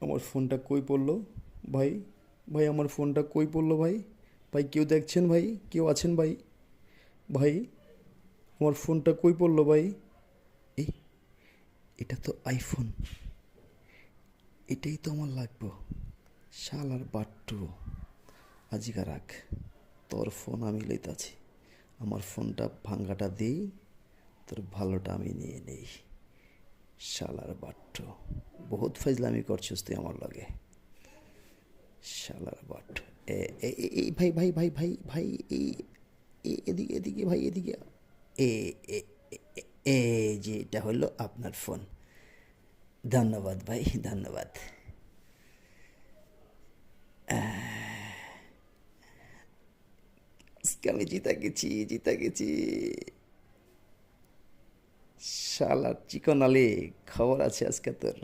আমার ফোনটা কই পড়ল? ভাই ভাই, আমার ফোনটা কই পড়ল ভাই? ভাই, কেউ দেখছেন ভাই? কেউ আছেন ভাই? ভাই, আমার ফোনটা কই পড়ল ভাই? এই, এটা তো আইফোন এটাই তো আমার লাগবো। শাল আর বাট্টু। আজিকা রাখ, তোর ফোন আমি লইতাছি। আমার ফোনটা ভাঙ্গাটা দিই, তোর ভালোটা আমি নিয়ে নেই। শালার বাট্টু। বহুত ফাইজলামি করছিস তুই আমার লগে। শালার বাট। এই ভাই ভাই ভাই ভাই ভাই এই এদিকে এদিকে, ভাই, এদিকে। এ, এ- যে এটা হলো আপনার ফোন। ধন্যবাদ ভাই, ধন্যবাদ। আমি জিতা গেছি জিতা গেছি। শালার চিকন আলী, খবর আছে আজকে তোর।